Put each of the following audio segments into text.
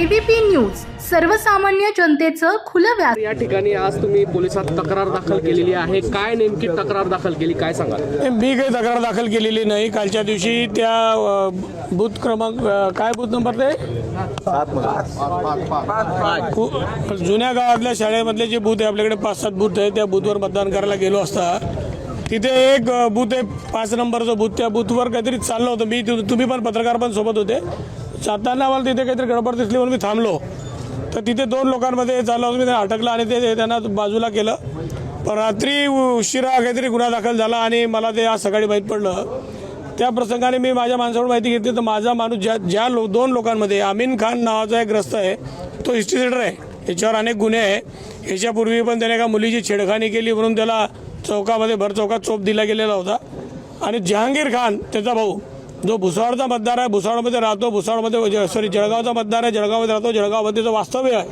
ABP news सर्वसामान्य जनतेचं खुलं व्यास या ठिकाणी आज तुम्ही पोलिसात तक्रार दाखल केलेली आहे. काय नेमकी तक्रार दाखल केली? काय सांगाल? मी काही तक्रार दाखल केलेली नाही. कालच्या दिवशी त्या अ, बूथ क्रमांक अ, काय बूथ नंबर ते? जुन्या गावातल्या शाळेमधले जे बूथ आहे आपल्याकडे पाच सात बूथ आहे त्या बूथवर मतदान करायला गेलो असता तिथे एक अ, बूथ आहे पाच नंबरचं बूथ. त्या बूथवर काहीतरी चाललं होतं. मी तुम्ही पण पत्रकार पण सोबत होते. जाताना मला तिथे काहीतरी गडबड दिसली म्हणून मी थांबलो. तर तिथे दोन लोकांमध्ये चाललं होतं मी त्यांना अटकलं आणि ते त्यांना बाजूला केलं. पण रात्री उशिरा काहीतरी गुन्हा दाखल झाला आणि मला ते आज सकाळी माहीत पडलं. त्या प्रसंगाने मी माझ्या माणसाकडून माहिती घेतली तर माझा माणूस ज्या ज्या लो दोन लोकांमध्ये अमीन खान नावाचा एक ग्रस्त आहे तो हिस्ट्री आहे. याच्यावर अनेक गुन्हे आहे. याच्यापूर्वी पण त्याने एका मुलीची छेडखानी केली म्हणून त्याला चौकामध्ये भर चौकात चोप दिला गेलेला होता. आणि जहांगीर खान त्याचा भाऊ जो भुसावळचा मतदार आहे भुसावळमध्ये राहतो भुसावळमध्ये सॉरी जळगावचा मतदार आहे जळगावमध्ये राहतो जळगावमध्ये जो वास्तव्य आहे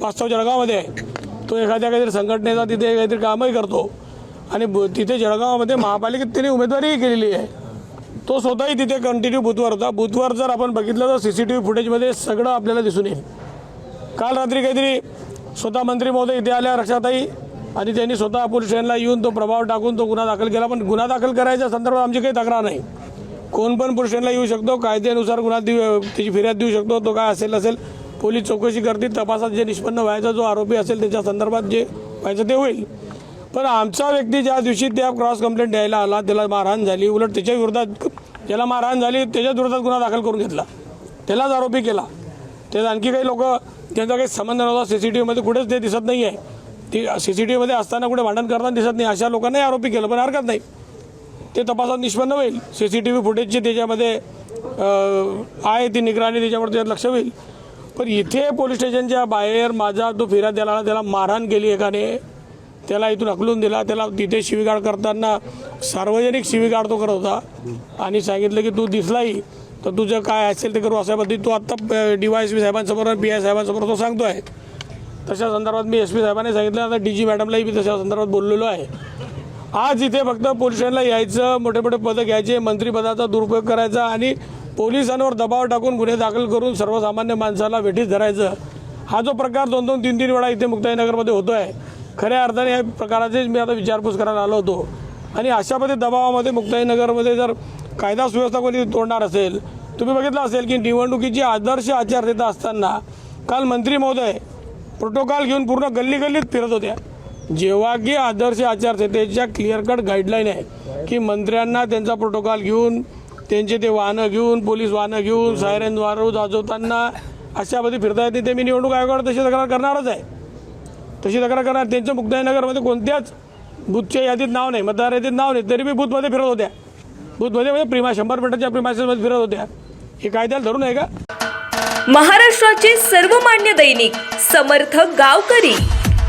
वास्तव जळगावमध्ये आहे. तो एखाद्या काहीतरी संघटनेचा तिथे काहीतरी कामही करतो. आणि ब- तिथे जळगावमध्ये महापालिकेत त्याने उमेदवारीही केलेली आहे. तो स्वतःही तिथे कंटिन्यू बुथवर होता. बुथवर जर आपण बघितलं तर सी सी टी व्ही फुटेजमध्ये सगळं आपल्याला दिसून येईल. काल रात्री काहीतरी स्वतः मंत्री महोदय इथे आल्या रक्षाताई आणि त्यांनी स्वतः पोलीस स्टेशनला येऊन तो प्रभाव टाकून तो गुन्हा दाखल केला. पण गुन्हा दाखल करायच्या संदर्भात आमची काही तक्रार नाही. कोण पण पुरुषांना स्टेशनला येऊ शकतो कायद्यानुसार गुन्हा देऊ त्याची फिर्याद देऊ शकतो तो काय असेल असेल पोलीस चौकशी करतील तपासात जे निष्पन्न व्हायचा जो आरोपी असेल त्याच्या संदर्भात जे व्हायचं ते होईल. पण आमचा व्यक्ती ज्या दिवशी त्या क्रॉस कंप्लेंट द्यायला आला त्याला मारहाण झाली उलट त्याच्या विरोधात ज्याला मारहाण झाली त्याच्या विरोधात गुन्हा दाखल करून घेतला. त्यालाच आरोपी केला. त्यात आणखी काही लोक त्यांचा काही संबंध नव्हता सी सी टी व्हीमध्ये कुठेच ते दिसत नाही आहे ती सी सी टी व्हीमध्ये असताना कुठे भांडण करताना दिसत नाही अशा लोकांनाही आरोपी केलं पण हरकत नाही. ते तपासात निष्पन्न होईल. सी सी टी व्ही फुटेजची त्याच्यामध्ये आहे ती निगराणी त्याच्यावर त्याच्यात लक्ष होईल. पण इथे पोलीस स्टेशनच्या बाहेर माझा तो फिरा दिला त्याला मारहाण केली एकाने. त्याला इथून हकलून दिला. त्याला तिथे शिवीगाळ करताना सार्वजनिक शिवीगाळ तो करत होता. आणि सांगितलं की तू दिसलाही तर तुझं काय असेल ते करू अशा पद्धती तो आत्ता डी वाय एस पी साहेबांसमोर पी आय साहेबांसमोर तो सांगतो आहे तशा संदर्भात मी एस पी साहेबांनी सांगितलं. आता डी जी मॅडमलाही मी तशा संदर्भात बोललेलो आहे. आज इथे फक्त पोलिसांना यायचं मोठे मोठे पदं घ्यायचे मंत्रिपदाचा दुरुपयोग करायचा आणि पोलिसांवर दबाव टाकून गुन्हे दाखल करून सर्वसामान्य माणसाला वेठीस धरायचं. हा जो प्रकार दोन दोन तीन तीन वेळा इथे मुक्ताईनगरमध्ये होतो आहे खऱ्या अर्थाने या प्रकाराचेच मी आता विचारपूस करायला आलो होतो. आणि अशामध्ये दबावामध्ये मुक्ताईनगरमध्ये जर कायदा सुव्यवस्था कोणी तोडणार असेल तुम्ही बघितलं असेल की निवडणुकीची आदर्श आचारसंहिता असताना काल मंत्री महोदय प्रोटोकॉल घेऊन पूर्ण गल्ली गल्लीत फिरत होत्या जेव्हा की आदर्श आचारसंहितेच्या क्लिअर कट गाईडलाईन आहे की मंत्र्यांना त्यांचा प्रोटोकॉल घेऊन त्यांचे ते वाहनं घेऊन पोलीस वाहनं घेऊन सायरन वारू वाजवताना अशामध्ये फिरता येते ते मी निवडणूक आयोगाकडे तशी तक्रार करणारच आहे. तशी तक्रार करणार त्यांचं मुक्ताईनगरमध्ये कोणत्याच बूथच्या यादीत नाव नाही मतदार यादीत नाव नाही तरी मी बूथमध्ये फिरत होत्या. बूथमध्ये म्हणजे प्रिमा शंभर मीटरच्या प्रिमासेसमध्ये फिरत होत्या. हे कायद्याला धरून आहे का? महाराष्ट्राचे सर्वमान्य दैनिक समर्थ गावकरी.